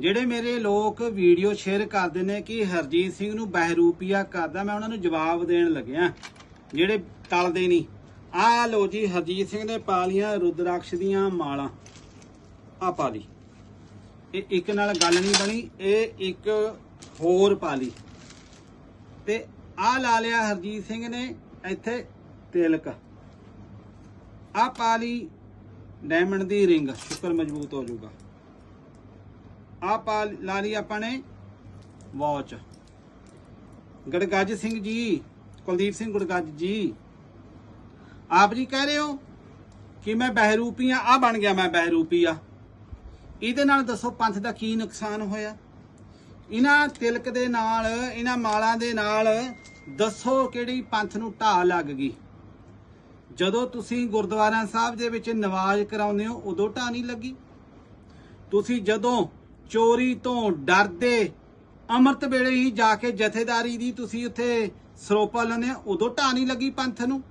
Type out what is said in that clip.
ਜਿਹੜੇ ਮੇਰੇ ਲੋਕ ਵੀਡੀਓ ਸ਼ੇਅਰ ਕਰਦੇ ਨੇ ਕਿ ਹਰਜੀਤ ਸਿੰਘ ਨੂੰ ਬਹਿਰੂਪੀਆ ਕਰਦਾ, ਮੈਂ ਉਹਨਾਂ ਨੂੰ ਜਵਾਬ ਦੇਣ ਲੱਗਿਆ। ਜਿਹੜੇ ਟਲਦੇ ਨਹੀਂ ਆਹ ਲੋ ਜੀ, ਹਰਜੀਤ ਸਿੰਘ ਨੇ ਪਾ ਲੀਆਂ ਰੁਦਰਾਕਸ਼ ਦੀਆਂ ਮਾਲਾਂ। ਆ ਪਾ ਲਈ। ਇਹ ਇੱਕ ਨਾਲ ਗੱਲ ਨਹੀਂ ਬਣੀ, ਇਹ ਇੱਕ ਹੋਰ ਪਾ ਲਈ। ਤੇ ਆ ਲਾ ਲਿਆ ਹਰਜੀਤ ਸਿੰਘ ਨੇ ਇੱਥੇ ਤਿਲਕ। ਆ ਪਾ ਲਈ ਡਾਇਮੰਡ ਦੀ ਰਿੰਗ ਸ਼ੁਕਰ ਮਜ਼ਬੂਤ ਹੋ ਜਾਊਗਾ। ਆ ਪਾ ਲਾ ਲਈ ਆਪਾਂ ਨੇ ਵਾਚ। ਗੜਗੱਜ ਸਿੰਘ ਜੀ, ਕੁਲਦੀਪ ਸਿੰਘ ਗੁੜਗੱਜ ਜੀ, ਆਪ ਜੀ ਕਹਿ ਰਹੇ ਹੋ ਕਿ ਮੈਂ ਬਹਿਰੂਪੀ ਆ ਆ ਬਣ ਗਿਆ ਮੈਂ ਬਹਿਰੂਪੀ ਆ। ਇਹਦੇ ਨਾਲ ਦੱਸੋ ਪੰਥ ਦਾ ਕੀ ਨੁਕਸਾਨ ਹੋਇਆ? ਇਹਨਾਂ ਤਿਲਕ ਦੇ ਨਾਲ, ਇਹਨਾਂ ਮਾਲਾਂ ਦੇ ਨਾਲ ਦੱਸੋ ਕਿਹੜੀ ਪੰਥ ਨੂੰ ਢਾਹ ਲੱਗ ਗਈ? ਜਦੋਂ ਤੁਸੀਂ ਗੁਰਦੁਆਰਾ ਸਾਹਿਬ ਦੇ ਵਿੱਚ ਨਵਾਜ਼ ਕਰਾਉਂਦੇ ਹੋ, ਉਦੋਂ ਢਾਹ ਨਹੀਂ ਲੱਗੀ? ਤੁਸੀਂ ਜਦੋਂ ਚੋਰੀ ਤੋਂ ਡਰਦੇ ਅੰਮ੍ਰਿਤ ਵੇਲੇ ਹੀ ਜਾ ਕੇ ਜਥੇਦਾਰੀ ਦੀ ਤੁਸੀਂ ਉੱਥੇ ਸਰੋਪਾ ਲੈਂਦੇ ਹੋ, ਉਦੋਂ ਢਾਹ ਨਹੀਂ ਲੱਗੀ ਪੰਥ ਨੂੰ?